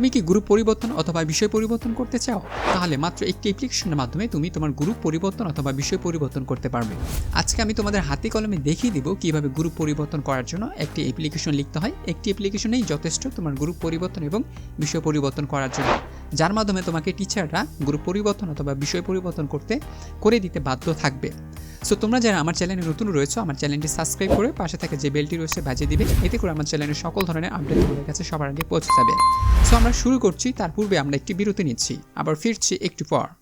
তুমি কি গ্রুপ পরিবর্তন অথবা বিষয় পরিবর্তন করতে চাও? তাহলে মাত্র একটি অ্যাপ্লিকেশনের মাধ্যমে তুমি তোমার গ্রুপ পরিবর্তন অথবা বিষয় পরিবর্তন করতে পারবে। আজকে আমি তোমাদের হাতে কলমে দেখিয়ে দিব কীভাবে গ্রুপ পরিবর্তন করার জন্য একটি অ্যাপ্লিকেশন লিখতে হয়। একটি অ্যাপ্লিকেশনেই যথেষ্ট তোমার গ্রুপ পরিবর্তন এবং বিষয় পরিবর্তন করার জন্য। যার মাধ্যমে তোমাকে টিচাররা গ্রুপ পরিবর্তন অথবা বিষয় পরিবর্তন করতে, করে দিতে বাধ্য থাকবে। সো তোমরা যারা আমার চ্যানেলে নতুন রয়েছে, আমার চ্যানেলটি সাবস্ক্রাইব করে পাশে থাকে যে বেলটি রয়েছে বাজিয়ে দিবে। এতে করে আমার চ্যানেলের সকল ধরনের আপডেট তোমাদের কাছে সবার আগে পৌঁছে যাবে। সো আমরা শুরু করছি, তার পূর্বে আমরা একটি বিরতি নিচ্ছি। আবার ফিরছি একটু পর।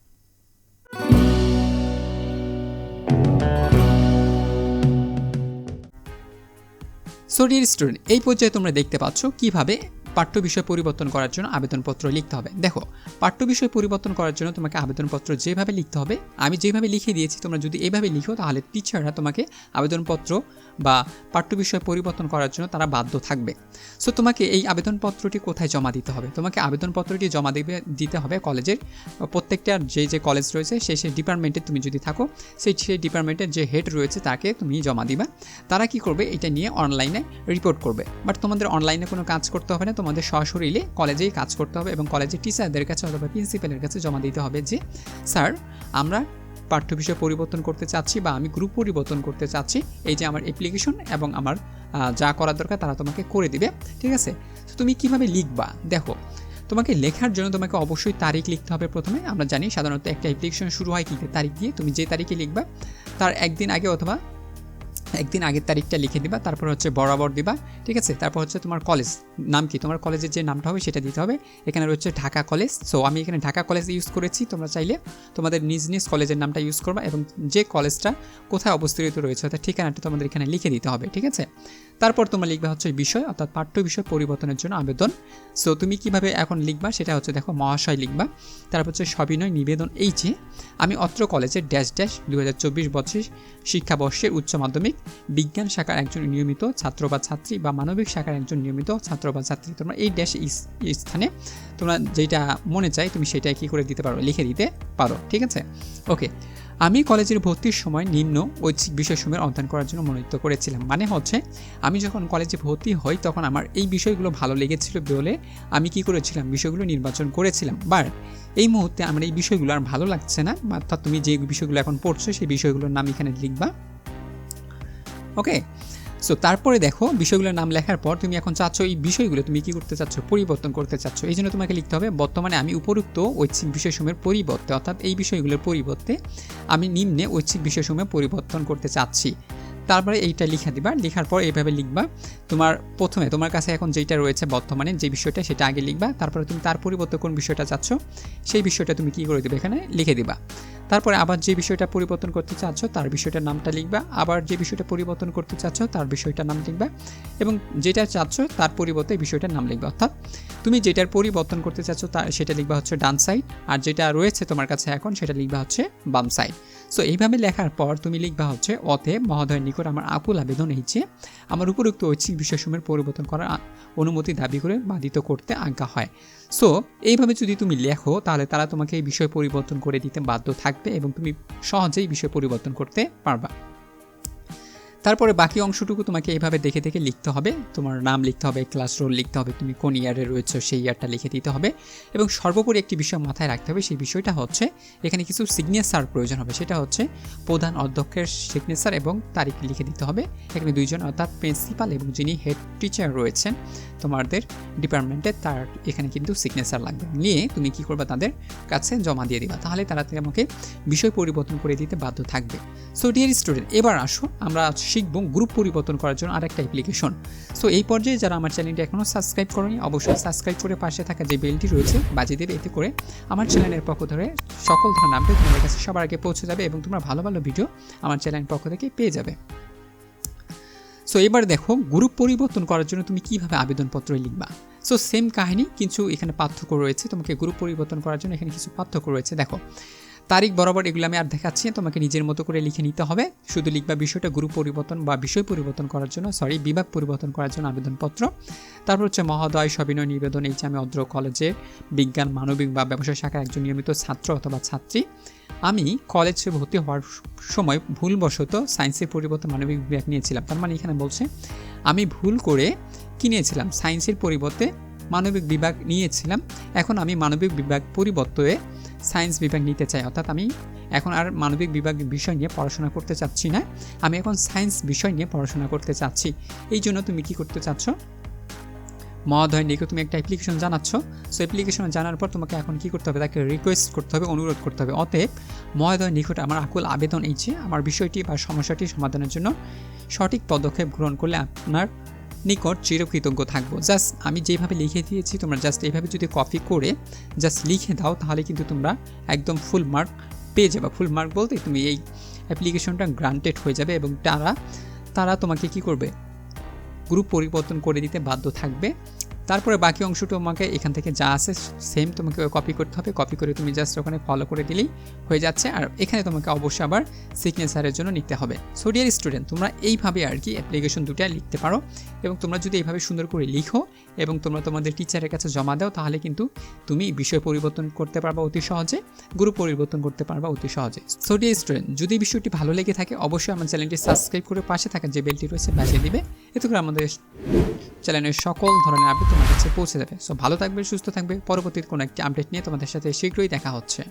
সো স্টুডেন্ট এই পর্যায়ে তোমরা দেখতে পাচ্ছ কীভাবে পাঠ্য বিষয় পরিবর্তন করার জন্য আবেদনপত্র লিখতে হবে। দেখো, পাঠ্য বিষয় পরিবর্তন করার জন্য তোমাকে আবেদনপত্র যেভাবে লিখতে হবে, আমি যেভাবে লিখে দিয়েছি, তোমরা যদি এভাবে লিখো, তাহলে টিচাররা তোমাকে আবেদনপত্র বা পাঠ্য বিষয় পরিবর্তন করার জন্য তারা বাধ্য থাকবে। সো তোমাকে এই আবেদনপত্রটি কোথায় জমা দিতে হবে? তোমাকে আবেদনপত্রটি জমা দিবে, দিতে হবে কলেজের প্রত্যেকটা যে যে কলেজ রয়েছে সেই সেই ডিপার্টমেন্টে তুমি যদি থাকো, সেই সেই ডিপার্টমেন্টের যে হেড রয়েছে, তাকে তুমি জমা দিবা। তারা কি করবে, এটা নিয়ে অনলাইনে রিপোর্ট করবে। বাট তোমাদের অনলাইনে কোনো কাজ করতে হবে না, তোমাদের সশরীরে কলেজেই কাজ করতে হবে এবং কলেজের টিচারদের কাছে অথবা প্রিন্সিপালের কাছে জমা দিতে হবে যে স্যার আমরা পাঠ্য বিষয় পরিবর্তন করতে চাচ্ছি বা আমি গ্রুপ পরিবর্তন করতে চাচ্ছি। এই যে আমার অ্যাপ্লিকেশন এবং আমার যা করার দরকার তারা তোমাকে করে দিবে। ঠিক আছে? তো তুমি কীভাবে লিখবা? দেখো, তোমাকে লেখার জন্য তোমাকে অবশ্যই তারিখ লিখতে হবে প্রথমে। আমরা জানি সাধারণত একটা অ্যাপ্লিকেশন শুরু হয় কী, তারিখ দিয়ে তুমি যে তারিখে লিখবা, তার একদিন আগে অথবা একদিন আগের তারিখটা লিখে দিবা, তারপর হচ্ছে বরাবর দিবা, ঠিক আছে? তারপর হচ্ছে তোমার কলেজ নাম কি? তোমার কলেজের যে নামটা হবে সেটা দিতে হবে। এখানে রয়েছে ঢাকা কলেজ সো আমি এখানে ঢাকা কলেজ ইউজ করেছি, তোমরা চাইলে তোমাদের নিজ নিজ কলেজের নামটা ইউজ করবা এবং যে কলেজটা কোথায় অবস্থিত রয়েছে, অর্থাৎ ঠিকানাটা তোমাদের এখানে লিখে দিতে হবে, ঠিক আছে? তারপর তোমরা লিখবা হচ্ছে বিষয়, অর্থাৎ পাঠ্য বিষয় পরিবর্তনের জন্য আবেদন। সো তুমি কীভাবে এখন লিখবা সেটা হচ্ছে দেখো, মহাশয় লিখবা, তারপর হচ্ছে সবিনয় নিবেদন এই যে, আমি অত্র কলেজের ড্যাশ ড্যাশ দু হাজার চব্বিশ বছর শিক্ষাবর্ষের উচ্চ মাধ্যমিক বিজ্ঞান শাখার একজন নিয়মিত ছাত্র বা ছাত্রী বা মানবিক শাখার একজন নিয়মিত ছাত্র বা ছাত্রী। তোমরা এই ড্যাশ স্থানে তোমরা যেটা মনে চাই তুমি সেটাই কী করে দিতে পারো, লিখে দিতে পারো, ঠিক আছে? ওকে আমি কলেজের ভর্তির সময় নিম্ন ঐচ্ছিক বিষয়সমূহের অধ্যয়ন করার জন্য মনোনীত করেছিলাম। মানে হচ্ছে, আমি যখন কলেজে ভর্তি হই তখন আমার এই বিষয়গুলো ভালো লেগেছিল বলে আমি কি করেছিলাম, বিষয়গুলো নির্বাচন করেছিলাম। বাট এই মুহূর্তে আমার এই বিষয়গুলো আর ভালো লাগছে না। অর্থাৎ তুমি যে বিষয়গুলো এখন পড়ছো সেই বিষয়গুলোর নাম এখানে লিখবা। ওকে সো তারপরে দেখো, বিষয়গুলোর নাম লেখার পর তুমি এখন চাচ্ছ এই বিষয়গুলো, তুমি কী করতে চাচ্ছ? পরিবর্তন করতে চাচ্ছ। এই জন্য তোমাকে লিখতে হবে, বর্তমানে আমি উপরুক্ত ঐচ্ছিক বিষয়সমূহের পরিবর্তে, অর্থাৎ এই বিষয়গুলোর পরিবর্তে আমি নিম্নে ঐচ্ছিক বিষয়সমূহের পরিবর্তন করতে চাচ্ছি। তারপরে এইটা লিখা দিবা। লেখার পর এইভাবে লিখবা। তোমার প্রথমে তোমার কাছে এখন যেটা রয়েছে বর্তমানে যে বিষয়টা, সেটা আগে লিখবা। তারপরে তুমি তার পরিবর্তে কোন বিষয়টা চাচ্ছ, সেই বিষয়টা তুমি কি করে দেবে এখানে লিখে দিবা। তারপরে আবার যে বিষয়টা পরিবর্তন করতে চাচ্ছ, তার বিষয়টার নামটা লিখবা। আবার যে বিষয়টা পরিবর্তন করতে চাচ্ছ, তার বিষয়টার নাম লিখবা। এবং যেটা চাচ্ছ, তার পরিবর্তে বিষয়টার নাম লিখবা। অর্থাৎ তুমি যেটার পরিবর্তন করতে চাচ্ছ, তা সেটা লিখবা হচ্ছে ডান সাইড। আর যেটা রয়েছে তোমার কাছে এখন, সেটা লিখবা হচ্ছে বাম সাইড। সো এইভাবে লেখার পর তুমি লিখবা হচ্ছে অতে মহোদয়ের নিকট আমার আকুল আবেদন এই যে, আমার উপরুক্ত ঐচ্ছিক বিষয়সমূহের পরিবর্তন করার অনুমতি দাবি করে বাধিত করতে আজ্ঞা হয়। সো এইভাবে যদি তুমি লেখো, তাহলে তারা তোমাকে এই বিষয় পরিবর্তন করে দিতে বাধ্য থাকবে এবং তুমি সহজেই বিষয় পরিবর্তন করতে পারবা। তারপরে বাকি অংশটুকু তোমাকে এইভাবে দেখে দেখে লিখতে হবে। তোমার নাম লিখতে হবে ক্লাস রোল লিখতে হবে, তুমি কোন ইয়ারে রয়েছো সেই ইয়ারটা লিখে দিতে হবে। এবং সর্বোপরি একটি বিষয় মাথায় রাখতে হবে, সেই বিষয়টা হচ্ছে, এখানে কিছু সিগনেচার প্রয়োজন হবে। সেটা হচ্ছে প্রধান অধ্যক্ষের সিগনেচার এবং তারিখ লিখে দিতে হবে। এখানে দুইজন, অর্থাৎ প্রিন্সিপাল এবং যিনি হেড টিচার রয়েছেন, তোমাদের ডিপার্টমেন্টে তার এখানে কিন্তু সিগনেচার লাগবে। নিয়ে তুমি কি করবে, তাদের কাছে জমা দিয়ে দিবা। তাহলে তারা তোমাকে বিষয় পরিবর্তন করে দিতে বাধ্য থাকবে। সো ডিয়ার স্টুডেন্ট এবার আসো। আমরা শিখব গ্রুপ পরিবর্তন করার জন্য আরেকটা অ্যাপ্লিকেশন সো এই পর্যায়ে যারা আমার চ্যানেলটি এখনও সাবস্ক্রাইব করেনি, অবশ্যই সাবস্ক্রাইব করে পাশে থাকা যে বেলটি রয়েছে বাজিয়ে দেবে এতে করে আমার চ্যানেলের পক্ষ ধরে সকল ধরনের আপডেট তোমাদের কাছে সবার আগে পৌঁছে যাবে এবং তোমরা ভালো ভালো ভিডিও আমার চ্যানেলের পক্ষ থেকে পেয়ে যাবে। সো এবার দেখো গ্রুপ পরিবর্তন করার জন্য তুমি কীভাবে আবেদনপত্র লিখবা? সো সেম কাহিনী কিছু এখানে পার্থক্য রয়েছে। তোমাকে গ্রুপ পরিবর্তন করার জন্য এখানে কিছু পার্থক্য রয়েছে। দেখো তারিখ বরাবর এগুলো আমি আর দেখাচ্ছি তোমাকে নিজের মতো করে লিখে নিতে হবে। শুধু লিখবা বিষয়টা গ্রুপ পরিবর্তন বা বিষয় পরিবর্তন করার জন্য সরি বিভাগ পরিবর্তন করার জন্য আবেদনপত্র। তারপর হচ্ছে মহোদয় সবিনয় নিবেদন, এই যে আমি অদ্র কলেজে বিজ্ঞান, মানবিক বা ব্যবসায় শাখার একজন নিয়মিত ছাত্র অথবা ছাত্রী। আমি কলেজে ভর্তি হওয়ার সময় ভুলবশত সায়েন্সের পরিবর্তে মানবিক বিভাগ নিয়েছিলাম। তার মানে এখানে বলছে, আমি ভুল করে কিনেছিলাম সায়েন্সের পরিবর্তে মানবিক বিভাগ নিয়েছিলাম। এখন আমি মানবিক বিভাগ পরিবর্তে সায়েন্স বিভাগ নিতে চাই, অর্থাৎ আমি এখন আর মানবিক বিভাগ বিষয় নিয়ে পড়াশোনা করতে চাচ্ছি না। আমি এখন সায়েন্স বিষয় নিয়ে পড়াশোনা করতে চাচ্ছি। এই জন্য তুমি কি করতে চাচ্ছ? মহোদয় নিকে, তুমি একটা অ্যাপ্লিকেশন জানাচ্ছ। সো অ্যাপ্লিকেশন জানার পর তোমাকে এখন কি করতে হবে? তাকে রিকোয়েস্ট করতে হবে, অনুরোধ করতে হবে। অতএব মহোদয় নিকট, আমার আকুল আবেদন এই যে, আমার বিষয়টি বা সমস্যাটি সমাধানের জন্য সঠিক পদক্ষেপ গ্রহণ করলে আপনার নিকট চিরকৃতজ্ঞ থাকব। জাস্ট আমি যেভাবে লিখে দিয়েছি, তোমরা জাস্ট এইভাবে যদি কপি করে জাস্ট লিখে দাও, তাহলে কিন্তু তোমরা একদম ফুল মার্ক পেয়ে যাবে। ফুল মার্ক বলতে তুমি এই অ্যাপ্লিকেশনটা গ্রান্টেড হয়ে যাবে এবং তারা তারা তোমাকে কি করবে? গ্রুপ পরিবর্তন করে দিতে বাধ্য থাকবে। তারপরে বাকি অংশটা তোমাকে এখান থেকে যা আছে সেম তোমাকে কপি করতে হবে। কপি করে তুমি জাস্ট ওখানে ফলো করে দিলেই হয়ে যাচ্ছে। আর এখানে তোমাকে অবশ্যই আবার সিগনেচারের জন্য নিতে হবে। সো ডিয়ার স্টুডেন্ট তোমরা এইভাবে আর কি অ্যাপ্লিকেশন দুটা লিখতে পারো এবং তোমরা যদি এইভাবে সুন্দর করে লিখো এবং তোমরা তোমাদের টিচারের কাছে জমা দাও, তাহলে কিন্তু তুমি বিষয় পরিবর্তন করতে পারবা অতি সহজে গ্রুপ পরিবর্তন করতে পারবা অতি সহজে। সো ডিয়ার স্টুডেন্ট যদি বিষয়টি ভালো লেগে থাকে, অবশ্যই আমার চ্যানেলটি সাবস্ক্রাইব করে পাশে থাকা যে বেলটি রয়েছে বাজিয়ে দিবে। এতে করে আমাদের চ্যানেলের সকল ধরনের আপডেট তোমার কাছে পৌঁছে যাবে। সো ভালো থাকবে, সুস্থ থাকবে। পরবর্তীর কোনো একটি আপডেট নিয়ে তোমাদের সাথে শীঘ্রই দেখা হচ্ছে।